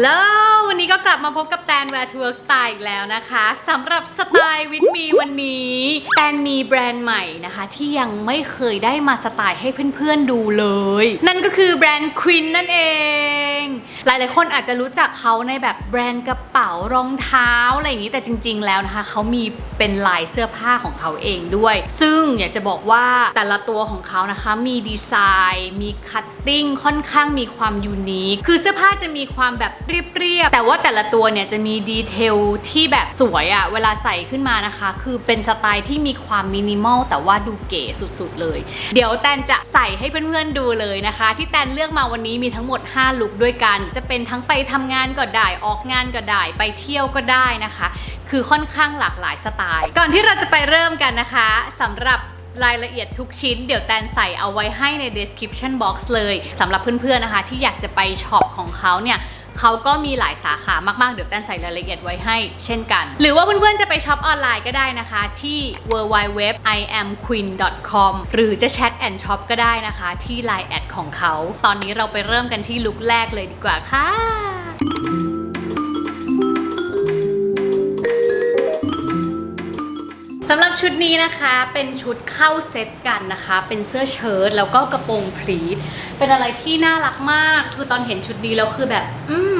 ลโหล วันนี้ก็กลับมาพบกับแตนแหววทเวิร์กสไตล์อีกแล้วนะคะสำหรับสไตล์วิดมีวันนี้ แตนมีแบรนด์ใหม่นะคะ ที่ยังไม่เคยได้มาสไตล์ให้เพื่อนๆดูเลย นั่นก็คือแบรนด์ควินนั่นเอง หลาย ๆ คนอาจจะรู้จักเขาในแบบแบรนด์กระเป๋ารองเท้าอะไรอย่างนี้แต่จริง ๆ แล้วนะคะเขามีเป็นลายเสื้อผ้าของเขาเองด้วย ซึ่งอยากจะบอกว่าแต่ละตัวของเขานะคะมีดีไซน์ มีคัตติ้งค่อนข้างมีความยูนิคคือเสื้อผ้าจะมีความแบบเรียบ ๆ แต่ว่าแต่ละตัวเนี่ยจะมีดีเทลที่แบบสวยอะเวลาใส่ขึ้นมานะคะ คือเป็นสไตล์ที่มีความมินิมอลแต่ว่าดูเก๋สุด ๆ เลย เดี๋ยวแตนจะใส่ให้เพื่อน ๆ ดูเลยนะคะ ที่แตนเลือกมาวันนี้มีทั้งหมด 5 ลุคด้วยกันจะเป็นทั้งไปทำงานก็ได้ ออกงานก็ได้ ไปเที่ยวก็ได้นะคะ คือค่อนข้างหลากหลายสไตล์ ก่อนที่เราจะไปเริ่มกันนะคะสำหรับรายละเอียดทุกชิ้นเดี๋ยวแตนใส่เอาไว้ให้ใน description box เลยสำหรับเพื่อนๆนะคะ ที่อยากจะไปช็อปของเขาเนี่ย เขาก็มีหลายสาขามากๆ เดี๋ยวแตนใส่รายละเอียดไว้ให้เช่นกัน หรือว่าเพื่อนๆ จะไปช็อปออนไลน์ก็ได้นะคะที่ www.iamqueen.com หรือจะแชทแอนช็อปก็ได้นะคะที่ Line แอดของเขา ตอนนี้เราไปเริ่มกันที่ลุคแรกเลยดีกว่าค่ะ สำหรับชุดนี้นะคะเป็นชุดเข้าเซตกันนะคะ เป็นเสื้อเชิ้ตแล้วก็กระโปรงพรีทเป็นอะไรที่น่ารักมาก คือตอนเห็นชุดนี้แล้วคือแบบ อืม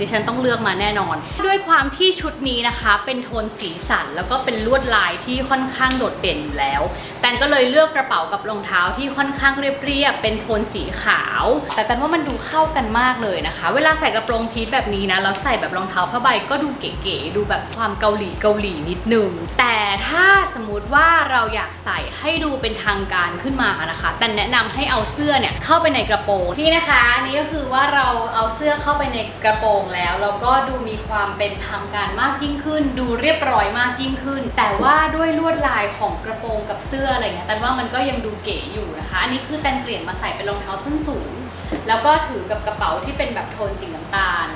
ดิฉันต้องเลือกมาแน่นอน ด้วยความที่ชุดนี้นะคะ เป็นโทนสีสันแล้วก็เป็นลวดลายที่ค่อนข้างโดดเด่นอยู่แล้ว แตนก็เลยเลือกกระเป๋ากับรองเท้าที่ค่อนข้างเรียบๆเป็นโทนสีขาว แต่แตนว่ามันดูเข้ากันมากเลยนะคะ เวลาใส่กระโปรงพีทแบบนี้นะแล้วใส่แบบรองเท้าผ้าใบก็ดูเก๋ๆดูแบบความเกาหลีเกาหลีนิดนึงแต่ถ้าสมมติว่าเราอยากใส่ให้ดูเป็นทางการขึ้นมานะคะแต่แนะนำให้เอาเสื้อเนี่ยเข้าไปในกระโปรงนี่นะคะนนี่ก็คือว่าเราเอาเสื้อเข้าไปในกระโปรงแล้วแล้วก็ดูมีความเป็นทางการมากยิ่งขึ้น ดูเรียบร้อยมากยิ่งขึ้น แต่ว่าด้วยลวดลายของกระโปรงกับเสื้ออะไรเงี้ยแต่ว่ามันก็ยังดูเก๋อยู่นะคะ อันนี้คือแตนเปลี่ยนมาใส่เป็นรองเท้าส้นสูง แล้วก็ถือกับกระเป๋าที่เป็นแบบโทนสีน้ำตาล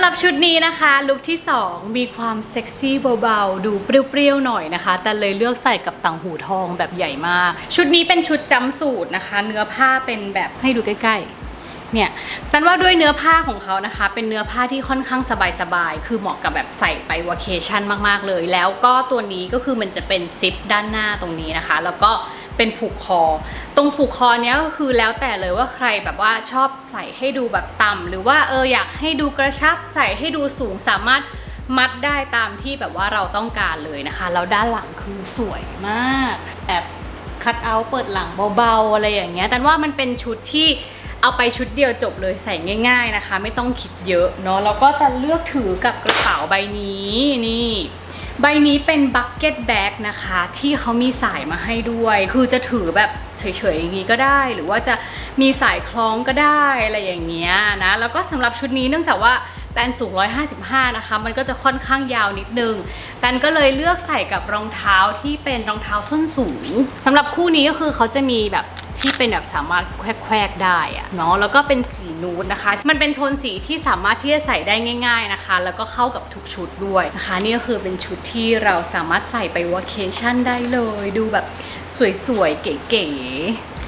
ำหรับชุดนี้นะคะลุคที่ 2 มีความเซ็กซี่เบาๆ ดูเปรี้ยวๆหน่อยนะคะ แต่เลยเลือกใส่กับต่างหูทองแบบใหญ่มาก ชุดนี้เป็นชุดจำสูตรนะคะ เนื้อผ้าเป็นแบบให้ดูใกล้ๆ เนี่ยแตันว่าด้วยเนื้อผ้าของเขานะคะ เป็นเนื้อผ้าที่ค่อนข้างสบายๆ คือเหมาะกับแบบใส่ไปว a เคชั่นมากๆเลย แล้วก็ตัวนี้ก็คือมันจะเป็นซิปด้านหน้าตรงนี้นะคะ แล้วก็ เป็นผูกคอ ตรงผูกคอเนี้ยก็คือแล้วแต่เลยว่าใครแบบว่าชอบใส่ให้ดูแบบต่ำหรือว่าเอออยากให้ดูกระชับใส่ให้ดูสูงสามารถมัดได้ตามที่แบบว่าเราต้องการเลยนะคะแล้วด้านหลังคือสวยมากแบบคัดเอาท์เปิดหลังเบาๆอะไรอย่างเงี้ยแต่ว่ามันเป็นชุดที่เอาไปชุดเดียวจบเลยใส่ง่าย ๆนะคะ ไม่ต้องคิดเยอะเนาะแล้วก็จะเลือกถือกับกระเป๋าใบนี้นี่ ใบนี้เป็นบั c เก็ตแบ็กนะคะ ที่เขามีสายมาให้ด้วย คือจะถือแบบเฉยๆอย่างนี้ก็ได้ หรือว่าจะมีสายคล้องก็ได้อะไรอย่างเงี้ยนะ แล้วก็สำหรับชุดนี้เนื่องจากว่าแตนสูง 155 นะคะ มันก็จะค่อนข้างยาวนิดนึง แตนก็เลยเลือกใส่กับรองเท้าที่เป็นรองเท้าส้นสูงสำหรับคู่นี้ก็คือเขาจะมีแบบ ที่เป็นแบบสามารถแควกได้อะเนาะแล้วก็เป็นสีนูดนะคะ มันเป็นโทนสีที่สามารถที่จะใส่ได้ง่าย ๆนะคะ แล้วก็เข้ากับทุกชุดด้วยนะคะ นี่ก็คือเป็นชุดที่เราสามารถใส่ไปว a เคชั่นได้เลย ดูแบบสวยๆเก๋ๆ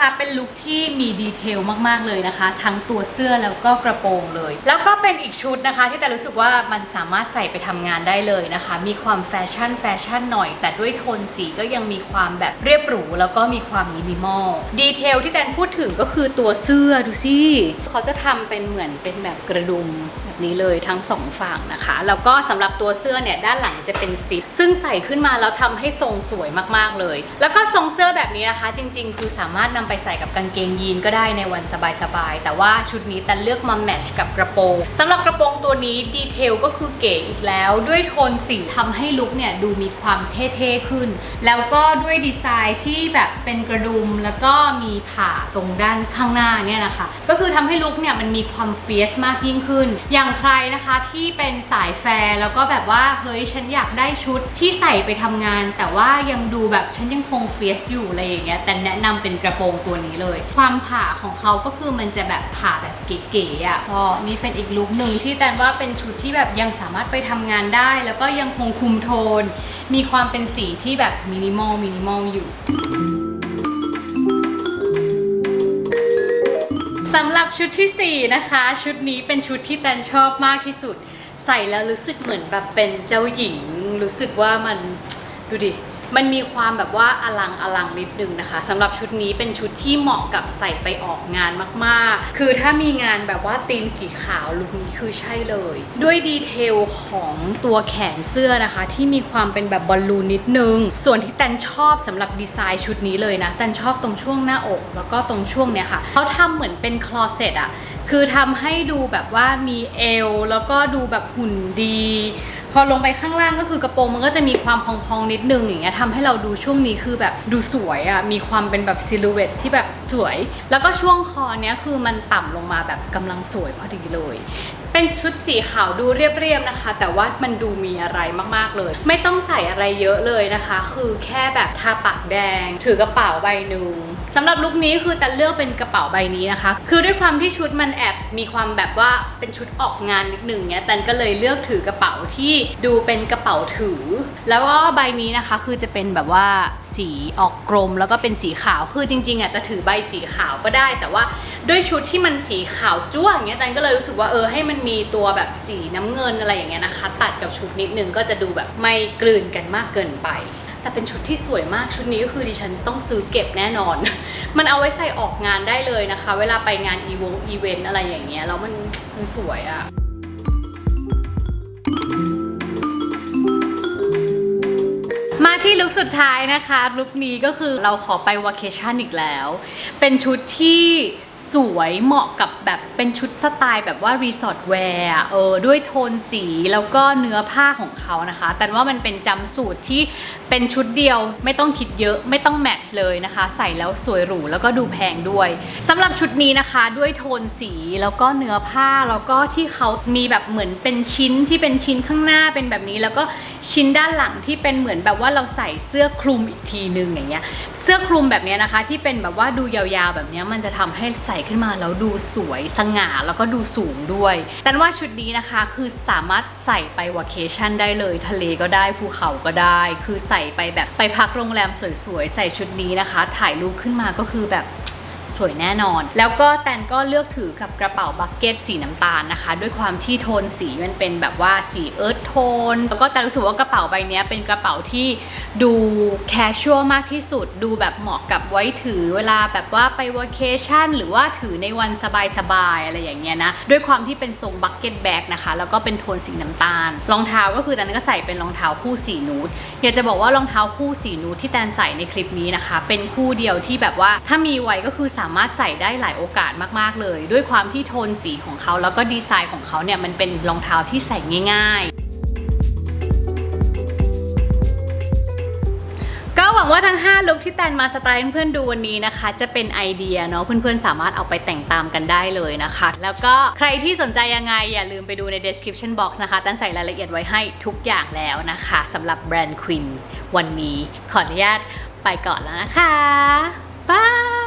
นะคะเป็นลุคที่มีดีเทลมากๆเลยนะคะ ทั้งตัวเสื้อแล้วก็กระโปรงเลย แล้วก็เป็นอีกชุดนะคะ ที่แต่รู้สึกว่ามันสามารถใส่ไปทำงานได้เลยนะคะ มีความแฟชั่นแฟชั่นหน่อย แต่ด้วยโทนสีก็ยังมีความแบบเรียบหรูแล้วก็มีความมินิมอลดีเทลที่แตนพูดถึงก็คือตัวเสื้อดูสิเขาจะทำเป็นเหมือนเป็นแบบกระดุมแบบนี้เลยทั้งสองฝั่งนะคะ แล้วก็สำหรับตัวเสื้อเนี่ยด้านหลังจะเป็นซิปซึ่งใส่ขึ้นมาแล้วทำให้ทรงสวยมากๆเลย แล้วก็ทรงเสื้อแบบนี้นะคะ จริง ๆ คือสามารถนำไปใส่กับกางเกงยีนก็ได้ในวันสบายๆ แต่ว่าชุดนี้แต่เลือกมาแมทช์กับกระโปรงสำหรับกระโปรงตัวนี้ดีเทลก็คือเก๋อีกแล้ว ด้วยโทนสีทำให้ลุคเนี่ยดูมีความเท่ๆขึ้น แล้วก็ด้วยดีไซน์ที่แบบเป็นกระดุมแล้วก็มีผ่าตรงด้านข้างหน้าเนี่ยนะคะ ก็คือทำให้ลุคเนี่ยมันมีความเฟียสมากยิ่งขึ้น อย่างอย่างใครนะคะที่เป็นสายแฟร์แล้วก็แบบว่าเฮ้ยฉันอยากได้ชุดที่ใส่ไปทำงาน แต่ว่ายังดูแบบฉันยังคงเฟียสอยู่อะไรอย่างเงี้ยแต่แนะนำเป็นกระโปรงตัวนี้เลย ความผ่าของเขาก็คือมันจะแบบผ่าแบบเก๋ๆอะพอนี่เป็นอีกลุคหนึ่งที่แตนว่าเป็นชุดที่แบบยังสามารถไปทำงานได้ แล้วก็ยังคงคุมโทน มีความเป็นสีที่แบบมินิมอลมินิมอลอยู่สำหรับชุดที่ 4 นะคะ ชุดนี้เป็นชุดที่แตนชอบมากที่สุด ใส่แล้วรู้สึกเหมือนแบบเป็นเจ้าหญิง รู้สึกว่ามันดูดิ มันมีความแบบว่าอลังอลังนิดนึงนะคะสำหรับชุดนี้เป็นชุดที่เหมาะกับใส่ไปออกงานมากๆ คือถ้ามีงานแบบว่าธีมสีขาวลุคนี้คือใช่เลย ด้วยดีเทลของตัวแขนเสื้อนะคะ ที่มีความเป็นแบบบอลลูนนิดนึง ส่วนที่แตนชอบสำหรับดีไซน์ชุดนี้เลยนะแตนชอบตรงช่วงหน้าอก แล้วก็ตรงช่วงเนี้ยค่ะเขาทำเหมือนเป็นคลอเซ็ตอะคือทำให้ดูแบบว่ามีเอวแล้วก็ดูแบบหุ่นดี พอลงไปข้างล่างก็คือกระโปรงมันก็จะมีความพองๆนิดนึงอย่างเงี้ยทำให้เราดูช่วงนี้คือแบบดูสวยอะ่ะมีความเป็นแบบซิลูเวตที่แบบสวย แล้วก็ช่วงคอเนี้ยคือมันต่ำลงมาแบบกำลังสวยพอดีเลย เป็นชุดสีขาวดูเรียบๆนะคะ แต่ว่ามันดูมีอะไรมากๆเลย ไม่ต้องใส่อะไรเยอะเลยนะคะ คือแค่แบบทาปากแดง ถือกระเป๋าใบหนึ่ง สำหรับลุคนี้คือแต่เลือกเป็นกระเป๋าใบนี้นะคะ คือด้วยความที่ชุดมันแอบมีความแบบว่าเป็นชุดออกงานนิดหนึ่งเนี้ยแตนก็เลยเลือกถือกระเป๋าที่ดูเป็นกระเป๋าถือ แล้วก็ใบนี้นะคะคือจะเป็นแบบว่าสีออกกรมแล้วก็เป็นสีขาว คือจริงๆอะจะถือใบสีขาวก็ได้ แต่ว่าด้วยชุดที่มันสีขาวจ้วงเงี้ยแตนก็เลยรู้สึกว่าเออให้มันมีตัวแบบสีน้ำเงินอะไรอย่างเงี้ยนะคะ ตัดกับชุดนิดนึงก็จะดูแบบไม่กลืนกันมากเกินไป แต่เป็นชุดที่สวยมากชุดนี้ก็คือดิฉันต้องซื้อเก็บแน่นอน มันเอาไว้ใส่ออกงานได้เลยนะคะ เวลาไปงานอีวงอีเวนต์อะไรอย่างเงี้ยแล้วมันมันสวยอะมาที่ลุคสุดท้ายนะคะลุคนี้ก็คือเราขอไปว a เคชั่นอีกแล้ว เป็นชุดที่สวยเหมาะกับแบบเป็นชุด สไตล์แบบว่ารีสอร์ทแวร์เออด้วยโทนสีแล้วก็เนื้อผ้าของเขานะคะ แต่ว่ามันเป็นจำสูตรที่เป็นชุดเดียวไม่ต้องคิดเยอะไม่ต้องแมทช์เลยนะคะ ใส่แล้วสวยหรูแล้วก็ดูแพงด้วยสำหรับชุดนี้นะคะด้วยโทนสีแล้วก็เนื้อผ้าแล้วก็ที่เขามีแบบเหมือนเป็นชิ้นที่เป็นชิ้นข้างหน้าเป็นแบบนี้แล้วก็ ชิ้นด้านหลังที่เป็นเหมือนแบบว่าเราใส่เสื้อคลุมอีกทีนึงอย่างเงี้ย เสื้อคลุมแบบเนี้ยนะคะ ที่เป็นแบบว่าดูยาวๆ แบบเนี้ยมันจะทำให้ใส่ขึ้นมาแล้วดูสวยสง่าแล้วก็ดูสูงด้วย แต่ว่าชุดนี้นะคะคือสามารถใส่ไปว a เคชั่นได้เลย ทะเลก็ได้ภูเขาก็ได้ คือใส่ไปแบบไปพักโรงแรมสวยๆใส่ชุดนี้นะคะ ถ่ายรูปขึ้นมาก็คือแบบ สวยแน่นอน แล้วก็แตนก็เลือกถือกับกระเป๋าบักเก็ตสีน้ำตาลนะคะ ด้วยความที่โทนสีมันเป็นแบบว่าสีเอิร์ธโทน แล้วก็แต่รู้สึกว่ากระเป๋าใบนี้เป็นกระเป๋าที่ดูแคชชวลมากที่สุด ดูแบบเหมาะกับไว้ถือเวลาแบบว่าไปว a เคชั่นหรือว่าถือในวันสบายๆอะไรอย่างเงี้ยนะ ด้วยความที่เป็นทรงบักเก็ตแบ็กนะคะ แล้วก็เป็นโทนสีน้ำตาล รองเท้าก็คือแตนก็ใส่เป็นรองเท้าคู่สีนูดอยากจะบอกว่ารองเท้าคู่สีนูดที่แตนใส่ในคลิปนี้นะคะ เป็นคู่เดียวที่แบบว่าถ้ามีไว้ก็คือสาามารถใส่ได้หลายโอกาสมากๆเลย ด้วยความที่โทนสีของเขาแล้วก็ดีไซน์ของเขาเนี่ยมันเป็นรองเท้าที่ใส่ง่ายๆก็หวังว่าทั้ง 5 ลุคที่แตนมาสไตล์เพื่อนดูวันนี้นะคะ จะเป็นไอเดียเนาะเพื่อนๆ สามารถเอาไปแต่งตามกันได้เลยนะคะ แล้วก็ใครที่สนใจยังไง อย่าลืมไปดูใน description box นะคะแตนใส่รายละเอียดไว้ให้ทุกอย่างแล้วนะคะสำหรับแบรนด์ควินวันนี้ขออนุญาตไปก่อนแล้วนะคะบาย